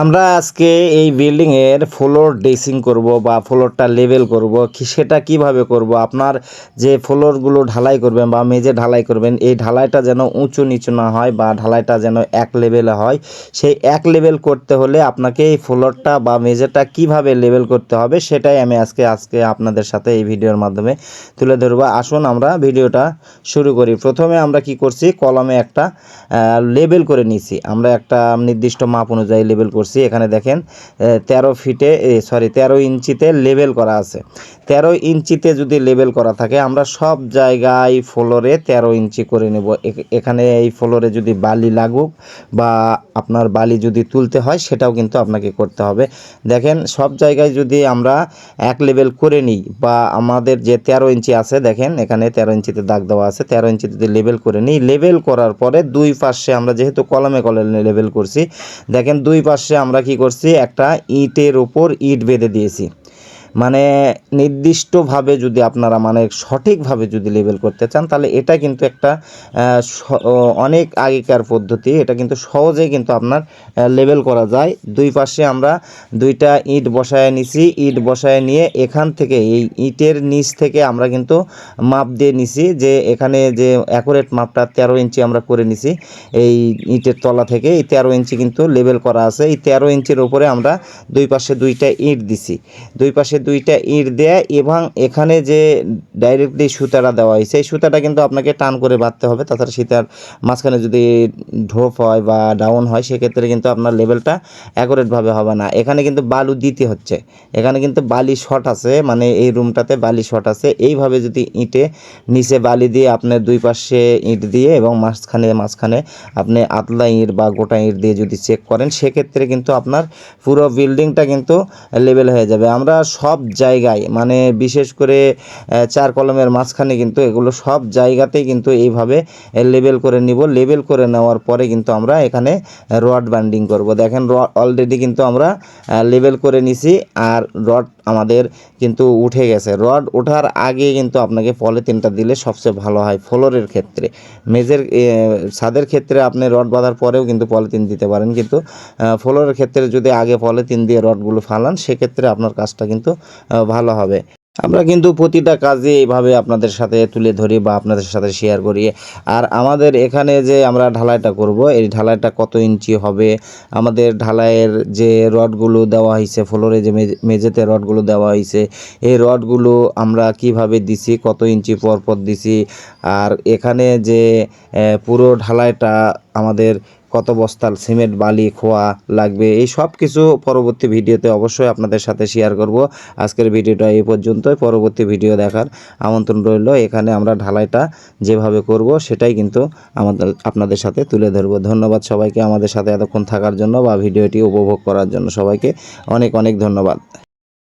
আমরা আজকে এই বিল্ডিংয়ের ফ্লোর ড্রেসিং করব বা ফ্লোরটা লেভেল করব, কি সেটা কীভাবে করব, আপনার যে ফ্লোরগুলো ঢালাই করবেন বা মেঝে ঢালাই করবেন, এই ঢালাইটা যেন উঁচু নিচু না হয় বা ঢালাইটা যেন এক লেভেলে হয়, সেই এক লেভেল করতে হলে আপনাকে এই ফ্লোরটা বা মেঝেটা কীভাবে লেভেল করতে হবে সেটাই আমি আজকে আজকে আপনাদের সাথে এই ভিডিওর মাধ্যমে তুলে ধরবো। আসুন আমরা ভিডিওটা শুরু করি। প্রথমে আমরা কি করছি, কলমে একটা লেবেল করে নিছি। আমরা একটা নির্দিষ্ট মাপ অনুযায়ী লেবেল করছি এখানে দেখেন তেরো ফিটে সরি তেরো ইঞ্চিতে লেবেল করা আছে। তেরো ইঞ্চিতে যদি লেবেল করা থাকে, আমরা সব জায়গায় ফ্লোরে তেরো ইঞ্চি করে নেব। এখানে এই ফ্লোরে যদি বালি লাগুক বা আপনার বালি যদি তুলতে হয়, সেটাও কিন্তু আপনাকে করতে হবে। দেখেন, সব জায়গায় যদি আমরা এক লেভেল করে নিই বা আমাদের যে তেরো ইঞ্চি আছে, দেখেন, এখানে তেরো ইঞ্চিতে দাগ দেওয়া আছে, তেরো ইঞ্চিতে যদি লেভেল করে নিই লেভেল করার পরে দুই পাশে আমরা যেহেতু কলমে কলমে লেভেল করছি, দেখেন দুই পাশে আমরা কি করছি? একটা ইটের ওপর ইট বেঁধে দিয়েছি। মানে নির্দিষ্টভাবে যদি আপনারা মানে সঠিকভাবে যদি লেবেল করতে চান, তাহলে এটা কিন্তু একটা অনেক আগেকার পদ্ধতি। এটা কিন্তু সহজেই কিন্তু আপনার লেবেল করা যায়। দুই পাশে আমরা দুইটা ইট বসায় নিছি। ইট বসায় নিয়ে এখান থেকে, এই ইটের নিচ থেকে আমরা কিন্তু মাপ দিয়ে নিছি যে এখানে যে অ্যাকুরেট মাপটা তেরো ইঞ্চি আমরা করে নিছি। এই ইটের তলা থেকে এই তেরো ইঞ্চি কিন্তু লেবেল করা আছে। এই তেরো ইঞ্চির উপরে আমরা দুই পাশে দুইটা ইট দিছি। দুই পাশে দুইটা ইট দেয়া এবং এখানে যে ডাইরেক্টলি সুতাটা দেওয়া হয়, সেই সুতাটা কিন্তু আপনাকে টান করে বাঁধতে হবে। তাছাড়া সীতার মাঝখানে যদি ঢোপ হয় বা ডাউন হয়, সেক্ষেত্রে কিন্তু আপনার লেভেলটা অ্যাকুরেটভাবে হবে না। এখানে কিন্তু বালু দিতে হচ্ছে। এখানে কিন্তু বালি শট আছে মানে এই রুমটাতে বালি শট আছে। এইভাবে যদি ইটে নিচে বালি দিয়ে আপনার দুই পাশে ইট দিয়ে এবং মাঝখানে মাঝখানে আপনি আতলা ইট বা গোটা ইট দিয়ে যদি চেক করেন, সেক্ষেত্রে কিন্তু আপনার পুরো বিল্ডিংটা কিন্তু লেভেল হয়ে যাবে। আমরা সব জায়গায় মানে বিশেষ করে চার কলমের মাঝখানে কিন্তু এগুলো সব জায়গাতেই কিন্তু এইভাবে লেবেল করে নিব। লেবেল করে নেওয়ার পরে কিন্তু আমরা এখানে রড বান্ডিং করব। দেখেন রড অলরেডি কিন্তু আমরা লেবেল করে নিছি। আর রড আমাদের কিন্তু উঠে গেছে। রড ওঠার আগে কিন্তু আপনাকে পলিথিনটা দিলে সবচেয়ে ভালো হয় ফ্লোরের ক্ষেত্রে। মেজের ছাদের ক্ষেত্রে আপনি রড বাঁধার পরেও কিন্তু পলিথিন দিতে পারেন। কিন্তু ফ্লোরের ক্ষেত্রে যদি আগে পলিথিন দিয়ে রডগুলো ফালান, সেক্ষেত্রে আপনার কাজটা কিন্তু ভালো হবে। আমরা কিন্তু প্রতিটা কাজে এইভাবে আপনাদের সাথে তুলে ধরি বা আপনাদের সাথে শেয়ার করি। আর আমাদের এখানে যে আমরা ঢালাইটা করব, এই ঢালাইটা কত ইঞ্চি হবে? আমাদের ঢালাইয়ের যে রডগুলো দেওয়া হয়েছে ফ্লোরে যে মেঝে- মেঝেতে রডগুলো দেওয়া হয়েছে এই রডগুলো আমরা কীভাবে দিছি, কত ইঞ্চি পর পর দিছি? আর এখানে যে পুরো ঢালাইটা আমাদের কত বস্তার সিমেন্ট, বালি, খোয়া লাগবে, এই সব কিছু পরবর্তী ভিডিওতে অবশ্যই আপনাদের সাথে শেয়ার করব। আজকের ভিডিওটা এই পর্যন্তই। পরবর্তী ভিডিও দেখার আমন্ত্রণ রইল। এখানে আমরা ঢালাইটা যেভাবে করব, সেটাই কিন্তু আমাদের, আপনাদের সাথে তুলে ধরবো। ধন্যবাদ সবাইকে আমাদের সাথে এতক্ষণ থাকার জন্য বা ভিডিওটি উপভোগ করার জন্য সবাইকে। অনেক অনেক ধন্যবাদ।